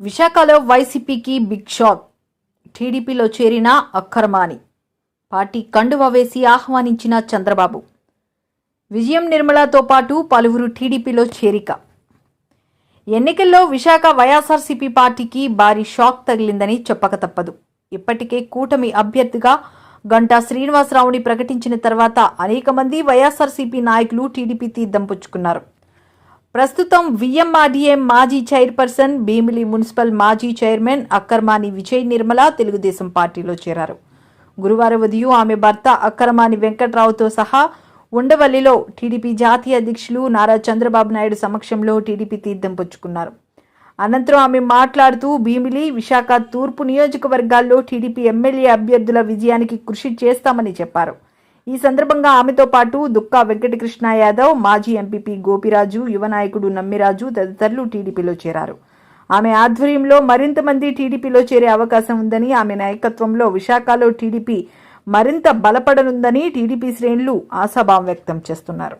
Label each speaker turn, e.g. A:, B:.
A: విశాఖలో వైసీపీకి big shock టీడీపీలో చేరిన అక్కర్మాని. పార్టీ కండువ వేసి ఆహ్వానించిన చంద్రబాబు. విజయం నిర్మలతో పాటు పలువురు టీడీపీలో చేరిక. ఎన్నికల్లో విశాఖ వైఎస్ఆర్సీపీ పార్టీకి భారీ షాక్ తగిలిందని చెప్పక తప్పదు. ఇప్పటికే కూటమి అభ్యర్థిగా గంటా శ్రీనివాసరావుని ప్రకటించిన తర్వాత అనేక మంది వైఎస్ఆర్సీపీ నాయకులు టీడీపీ తీర్థం పుచ్చుకున్నారు. ప్రస్తుతం విఎంఆర్డీఏ మాజీ చైర్పర్సన్ భీమిలి మున్సిపల్ మాజీ చైర్మన్ అక్కర్మాని విజయ్ నిర్మల తెలుగుదేశం పార్టీలో చేరారు. గురువారం ఉదయం ఆమె భర్త అక్కరమాని వెంకట్రావుతో సహా ఉండవల్లిలో టీడీపీ జాతీయ అధ్యక్షులు నారా చంద్రబాబు నాయుడు సమక్షంలో టీడీపీ తీర్థం పుచ్చుకున్నారు. అనంతరం ఆమె మాట్లాడుతూ భీమిలి విశాఖ తూర్పు నియోజకవర్గాల్లో టీడీపీ ఎమ్మెల్యే అభ్యర్థుల విజయానికి కృషి చేస్తామని చెప్పారు. ఈ సందర్భంగా ఆమెతో పాటు దుక్కా వెంకటకృష్ణ యాదవ్ మాజీ ఎంపీపీ గోపిరాజు యువ నాయకుడు నమ్మిరాజు తదితరులు టీడీపీలో చేరారు. ఆమె ఆధ్వర్యంలో మరింత మంది టీడీపీలో చేరే అవకాశం ఉందని ఆమె నాయకత్వంలో విశాఖలో టీడీపీ మరింత బలపడనుందని టీడీపీ శ్రేణులు ఆశాభావం వ్యక్తం చేస్తున్నారు.